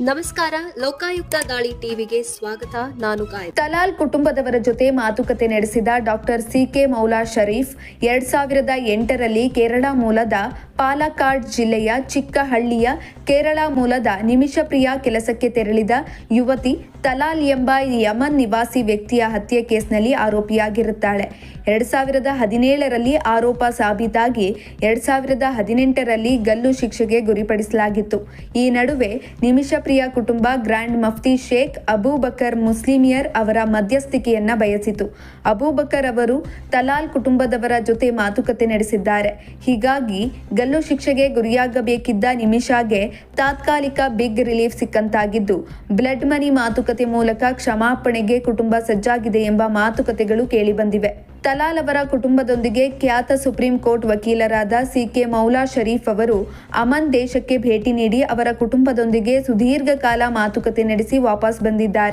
ನಮಸ್ಕಾರ, ಲೋಕಾಯುಕ್ತ ದಾಳಿ ಟಿವಿಗೆ ಸ್ವಾಗತ. ನಾನು ಗಾಯತ್ರಿ. ತಲಾಲ್ ಕುಟುಂಬದವರ ಜೊತೆ ಮಾತುಕತೆ ನಡೆಸಿದ doctor C K Moula Sharif, ಎರಡ್ ಸಾವಿರದ ಎಂಟರಲ್ಲಿ ಕೇರಳ ಮೂಲದ ಪಾಲಕ್ಕಾಡ್ ಜಿಲ್ಲೆಯ ಚಿಕ್ಕಹಳ್ಳಿಯ ಕೇರಳ ಮೂಲದ ನಿಮಿಷಪ್ರಿಯ ಕೆಲಸಕ್ಕೆ ತೆರಳಿದ ಯುವತಿ ತಲಾಲ್ ಎಂಬ ಯಮನ್ ನಿವಾಸಿ ವ್ಯಕ್ತಿಯ ಹತ್ಯೆ ಕೇಸ್ನಲ್ಲಿ ಆರೋಪಿಯಾಗಿರುತ್ತಾಳೆ. ಎರಡ್ ಸಾವಿರದ ಹದಿನೇಳರಲ್ಲಿ ಆರೋಪ ಸಾಬೀತಾಗಿ ಎರಡ್ ಸಾವಿರದ ಹದಿನೆಂಟರಲ್ಲಿ ಗಲ್ಲು ಶಿಕ್ಷೆಗೆ ಗುರಿಪಡಿಸಲಾಗಿತ್ತು. ಈ ನಡುವೆ ನಿಮಿಷಪ್ರಿಯ ಕುಟುಂಬ, ಗ್ರ್ಯಾಂಡ್ ಮಫ್ತಿ ಶೇಖ್ ಅಬೂಬಕರ್ ಮುಸ್ಲಿಮಿಯರ್ ಅವರ ಮಧ್ಯಸ್ಥಿಕೆಯನ್ನ ಬಯಸಿತು. ಅಬೂಬಕರ್ ಅವರು ತಲಾಲ್ ಕುಟುಂಬದವರ ಜೊತೆ ಮಾತುಕತೆ ನಡೆಸಿದ್ದಾರೆ. ಹೀಗಾಗಿ ಗಲ್ಲು ಶಿಕ್ಷೆಗೆ ಗುರಿಯಾಗಬೇಕಿದ್ದ ನಿಮಿಷಾಗೆ ತಾತ್ಕಾಲಿಕ ಬಿಗ್ ರಿಲೀಫ್ ಸಿಕ್ಕಂತಾಗಿದ್ದು, ಬ್ಲಡ್ ಮನಿ ಮಾತುಕತೆ ಮೂಲಕ ಕ್ಷಮಾಪಣೆಗೆ ಕುಟುಂಬ ಸಜ್ಜಾಗಿದೆ ಎಂಬ ಮಾತುಕತೆಗಳು ಕೇಳಿಬಂದಿವೆ ತಲಾಲ್ ಅವರ ಕುಟುಂಬದೊಂದಿಗೆ ಖ್ಯಾತ ಸುಪ್ರೀಂ ಕೋರ್ಟ್ ವಕೀಲರಾದ ಸಿಕೆ ಮೌಲಾ ಶರೀಫ್ ಅವರು ಅಮನ್ ದೇಶಕ್ಕೆ ಭೇಟಿ ನೀಡಿ ಅವರ ಕುಟುಂಬದೊಂದಿಗೆ ಸುದೀರ್ಘ ಕಾಲ ಮಾತುಕತೆ ನಡೆಸಿ ವಾಪಸ್ ಬಂದಿದ್ದಾರೆ.